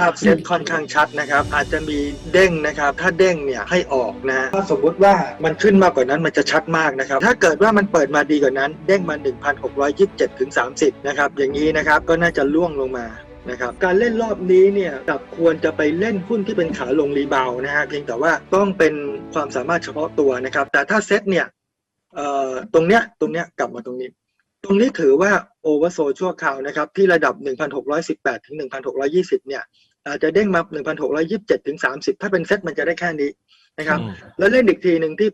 ภาพเซตค่อนข้างชัดนะครับ อาจจะมีเด้งนะครับ ถ้าเด้งเนี่ยให้ออกนะถ้าสมมุติว่ามันขึ้นมากกว่านั้นมันจะชัดมากนะครับ ถ้าเกิดว่ามันเปิดมาดีกว่านั้น เด้งมา 1,627ถึง30 นะครับ อย่างนี้นะครับก็น่าจะล่วงลงมานะครับการเล่นรอบนี้เนี่ยกับควรจะไปเล่นหุ้นที่เป็นขาลงรีบาวนะฮะเพียงแต่ว่าต้องเป็นความสามารถเฉพาะตัวนะครับ แต่ถ้าเซตเนี่ยเอ่อตรงเนี้ยตรงเนี้ยกลับมาตรงนี้ ตรงนี้ถือว่าโอเวอร์โซชั่วคราวนะครับ ที่ระดับ 1,618 ถึง 1,620 เนี่ยอาจจะเด้งมา 1,627 ถึง 30 ถ้าเป็นเซตมันจะได้แค่นี้นะครับอืมแล้วเล่นอีกทีหนึ่งที่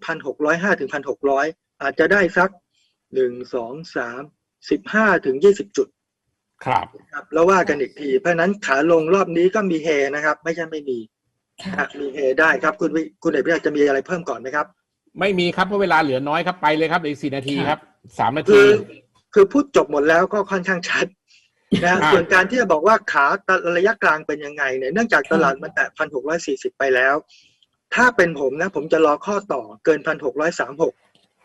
1,605 ถึง 1,600 อาจจะได้สัก 1 2 3 15 ถึง 20 จุด ครับครับ แล้วว่ากันอีกที เพราะฉะนั้นขาลงรอบนี้ก็มีเฮนะครับ ไม่ใช่ไม่มีค่ะอะมีเฮได้ครับ คุณวิคุณเอกพิราจะมีอะไรเพิ่มก่อนไหมครับ ไม่มีครับเพราะเวลาเหลือน้อยครับไปเลยครับเหลืออีกสี่นาทีครับสามนาคืทีอ คือพูดจบหมดแล้วก็ค่อนข้างชัดนะอ่าส่วนการที่จะบอกว่าขาระยะกลางเป็นยังไงเนี่ยเนื่องจากตลาดมันแตะพันหกร้อยสี่สิบไปแล้ว ถ้าเป็นผมนะ ผมจะรอข้อต่อเกินพันหกร้อยสามหก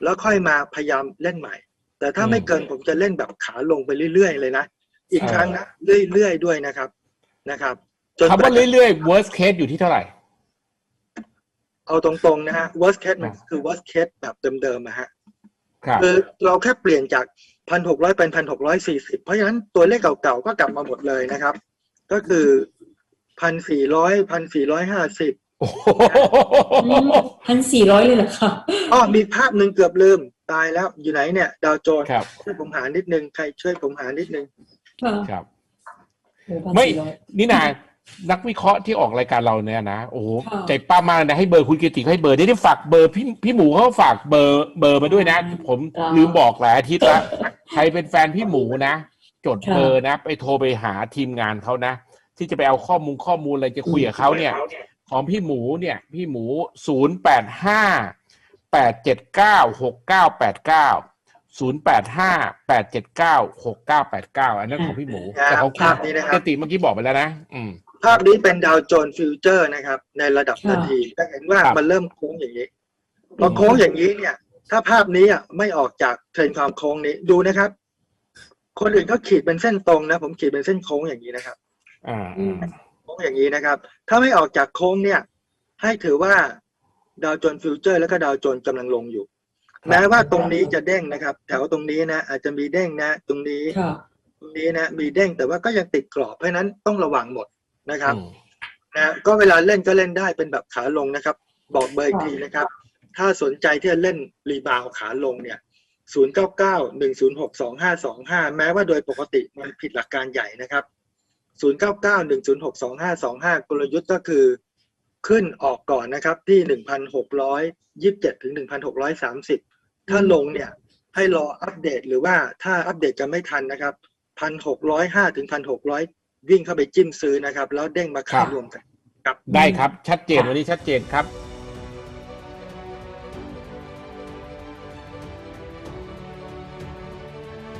แล้วค่อยมาพยายามเล่นใหม่ แต่ถ้าไม่เกินผมจะเล่นแบบขาลงไปเรื่อยๆเลยนะ อีกครั้งนะเรื่อยๆด้วยนะครับนะครับจนคำว่าเรื่อยๆ worst case อยู่ที่เท่าไหร่ เอาตรงๆนะฮะ worst case มันอ่าคือ worst case แบบเดิมๆนะฮะครับคือเราแค่เปลี่ยนจาก พันหกร้อยเป็นพันหกร้อยสี่สิบเพราะฉะนั้นตัวเลขเก่าๆก็กลับมาหมดเลยนะครับ ก็คือพันสี่ร้อยพันสี่ร้อยห้าสิบโอ้โหพันสี่ร้อยเลยเหรอคะอ๋อมีภาพหนึ่งเกือบลืมตายแล้วอยู่ไหนเนี่ย ดาวโจนส์ครับช่วยผมหานิดนึงใครช่วยผมหานิดนึงค่ะครับโอ้พันไม่สี่ร้อยนี่นานักวิเคราะห์ที่ออกรายการเราเนี่ยนะโอ้โหค่ะใจป้ามากนะให้เบอร์คุณกิติให้เบอร์ได้ที่ฝากเบอร์พี่พี่หมูเขาฝากเบอร์เบอร์มาด้วยนะ ผมลืมบอกหลายอาทิตย์ละ ใครเป็นแฟนพี่หมูนะ จดเบอร์นะ ไปโทรไปหาทีมงานเขานะ ที่จะไปเอาข้อมูลข้อมูลอะไรจะคุยกับเขาเนี่ย ของพี่หมูเนี่ย พี่หมูศูนย์แปดห้าแปดเจ็ดเก้าหกเก้าแปดเก้าศูนย์แปดห้าแปดเจ็ดเก้าหกเก้าแปดเก้าอันนั้นของพี่หมูครับแต่ของภาพนี้นะครับกติเมื่อกี้บอกไปแล้วนะอืมภาพนี้เป็นดาวโจนส์ฟิวเจอร์นะครับ ในระดับนาทีจะเห็นว่าครับมันเริ่มโค้งอย่างนี้พอโค้งอย่างนี้เนี่ย ถ้าภาพนี้อะไม่ออกจากเทรนด์ความโค้งนี้ดูนะครับ คนอื่นเขาขีดเป็นเส้นตรงนะ ผมขีดเป็นเส้นโค้งอย่างนี้นะครับอ่าอืมโค้งอย่างนี้นะครับ ถ้าไม่ออกจากโค้งเนี่ย ให้ถือว่าดาวโจนส์ฟิวเจอร์ แล้วก็ดาวโจนส์กำลังลงอยู่แม้ว่าตรงนี้จะเด้งนะครับ แถวตรงนี้นะอาจจะมีเด้งนะ ตรงนี้ค่ะตรงนี้นะมีเด้งแต่ว่าก็ยังติดกรอบเพราะฉะนั้นต้องระวังหมดนะครับอืมนะก็เวลาเล่นก็เล่นได้เป็นแบบขาลงนะครับ บอกเบอร์อีกทีนะครับ ถ้าสนใจที่จะเล่นรีบาวด์ขาลงเนี่ย 0 9 9 1 0 6 2 5 2 5 แม้ว่าโดยปกติมันผิดหลักการใหญ่นะครับ 0 9 9 1 0 6 2 5 2 5 กลยุทธ์ก็คือขึ้นออกก่อนนะครับที่ 1,627 ถึง 1,630 ถ้าลงเนี่ยให้รออัปเดตหรือว่าถ้าอัปเดตจะไม่ทันนะครับ 1,605 ถึง 1,600 วิ่งเข้าไปจิ้มซื้อนะครับ แล้วเด้งมาขายรวมกันครับ ได้ครับ ชัดเจนวันนี้ชัดเจนครับ